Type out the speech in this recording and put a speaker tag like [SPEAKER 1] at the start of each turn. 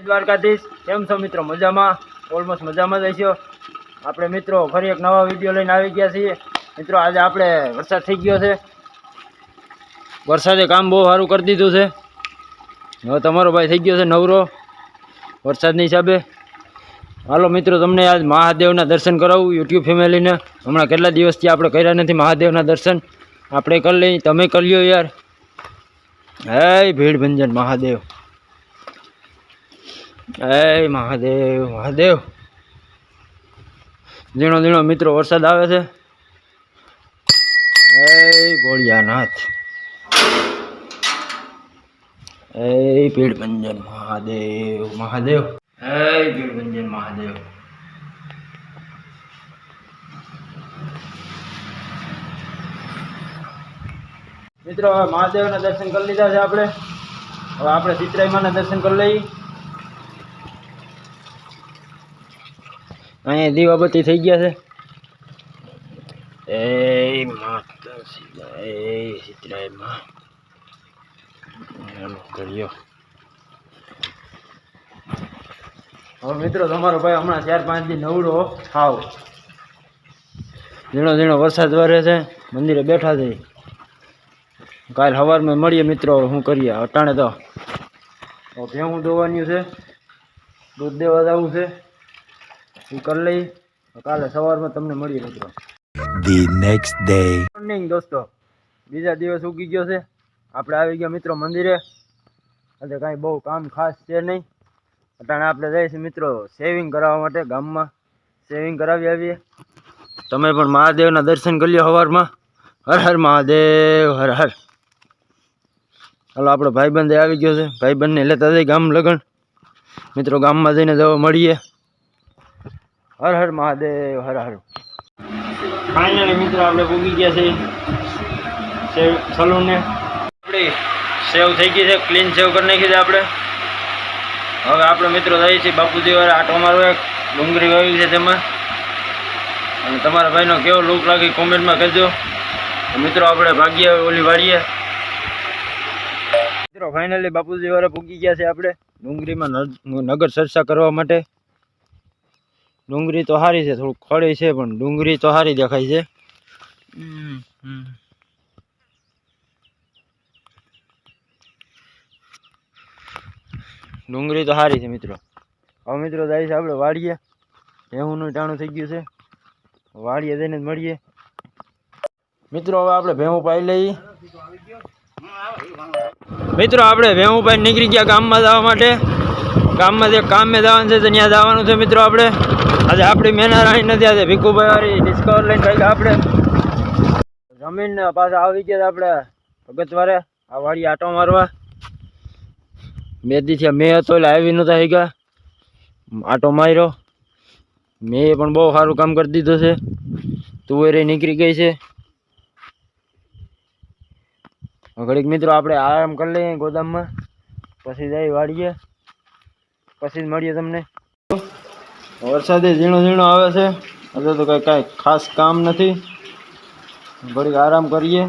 [SPEAKER 1] દ્વારકાધીશ. કેમ છો મિત્રો? મજામાં? ઓલમોસ્ટ મજામાં જ આપણે મિત્રો ફરી એક નવા વીડિયો લઈને આવી ગયા છીએ. મિત્રો, આજે આપણે વરસાદ થઈ ગયો છે. વરસાદે કામ બહુ સારું કરી દીધું છે. હવે તમારો ભાઈ થઈ ગયો છે નવરો. વરસાદની હિસાબે. હાલો મિત્રો, તમને આજ મહાદેવના દર્શન કરાવું યુટ્યુબ ફેમિલીને. હમણાં કેટલા દિવસથી આપણે કર્યા નથી મહાદેવના દર્શન. આપણે કરી લઈ તમે કરી લ્યો યાર. હે ભીડ ભંજન મહાદેવ. હે મહાદેવ મહાદેવ. ઝીણો ઝીણો મિત્રો, વરસાદ આવે છે. એ ભોળિયાનાથ. એ ભીડભંજન મહાદેવ મહાદેવ. એ ભીડભંજન મહાદેવ. મિત્રો મહાદેવના દર્શન કરી લીધા છે આપણે. હવે આપણે સીતરાઈમાના દર્શન કરી લઈએ. અહીંયા દીવાબત્તી થઈ ગયા છે. એ માતા એ સીતરાઈમાં એનો કર્યો હવે મિત્રો તમારો ભાઈ હમણાં ચાર પાંચ દી નવડો થાવ ઝીણો ઝીણો વરસાદ વરે છે મંદિરે બેઠા છે. કાલ સવારમાં મળીએ મિત્રો શું કરીએ? અટાણે તો. ભેહું દોવાનું છે દૂધ દેવા જવું છે. કરી લઈ કાલે સવારમાં તમને મળીએ મિત્રો.
[SPEAKER 2] Next day.
[SPEAKER 1] મોર્નિંગ દોસ્તો. બીજા દિવસ ઉગી ગયો છે. આપણે આવી ગયા મિત્રો મંદિરે. એટલે કાંઈ બહુ કામ ખાસ છે નહીં. અટાણે આપણે જઈએ છીએ મિત્રો સેવિંગ કરાવવા માટે ગામમાં. સેવિંગ કરાવી આવીએ. તમે પણ મહાદેવના દર્શન કરી લ્યો સવારમાં હર હર મહાદેવ હર હર. ચાલો આપણો ભાઈબંધ આવી ગયો છે. ભાઈબંધને લેતા જઈ ગામ લગન. મિત્રો ગામમાં જઈને જવા મળીએ. હર હર મહાદેવ, હર હર. ફાઇનલી મિત્રો આપણે પૂગી ગયા છે સેવ સલૂનને. આપણી સેવ થઈ ગઈ છે ક્લીન સેવ કરી નાખી છે આપણે. હવે આપણે મિત્રો જઈએ છીએ બાપુજી વાળા આટો મારો એક ડુંગળી વાવી છે તેમાં. અને તમારા ભાઈનો કેવો લુક લાગી કોમેન્ટમાં કહેજો. મિત્રો આપણે ભાગીએ, ઓલી વાળીએ મિત્રો ફાઇનલી બાપુજી વાળા પૂગી ગયા છે આપણે ડુંગળીમાં નગર ચર્ચા કરવા માટે. ડુંગળી તો સારી છે થોડુંક ખોડી છે પણ ડુંગળી તો સારી દેખાય છે. ડુંગળી તો સારી છે મિત્રો. હવે મિત્રો જાય છે આપણે વાડીએ. ભેહુંનું ટાણું થઈ ગયું છે. વાડીએ જઈને જ મળીએ. મિત્રો હવે આપણે ભેહું પાઈ લઈએ મિત્રો આપણે ભેહું પાઈ નીકળી ગયા ગામમાં જવા માટે. ગામમાં જે કામે જવાનું છે ત્યાં જવાનું છે મિત્રો આપણે. આજે આપણી મહેનત રાણી નથી, આજે ભીખુભાઈ વાળી ડિસ્કવર લઈને ભાઈ આપણે. જમીન પાછા આવી ગયા આપણે ભગતવારે, આ વાળી આટો મારવા. બે દી મેં હતો એટલે આવી નહોતા થઈ ગયા. આટો માર્યો. મેં પણ બહુ સારું કામ કરી દીધું છે. તુવેરે નીકળી ગઈ છે. ઘડીક મિત્રો આપણે આરામ કરી લઈએ ગોદામમાં. પછી જઈ વાળીએ પછી મળીએ તમને. વરસાદે ઝીણો ઝીણો આવે છે. એટલે તો કંઈ કાંઈ ખાસ કામ નથી. ઘડીક આરામ કરીએ.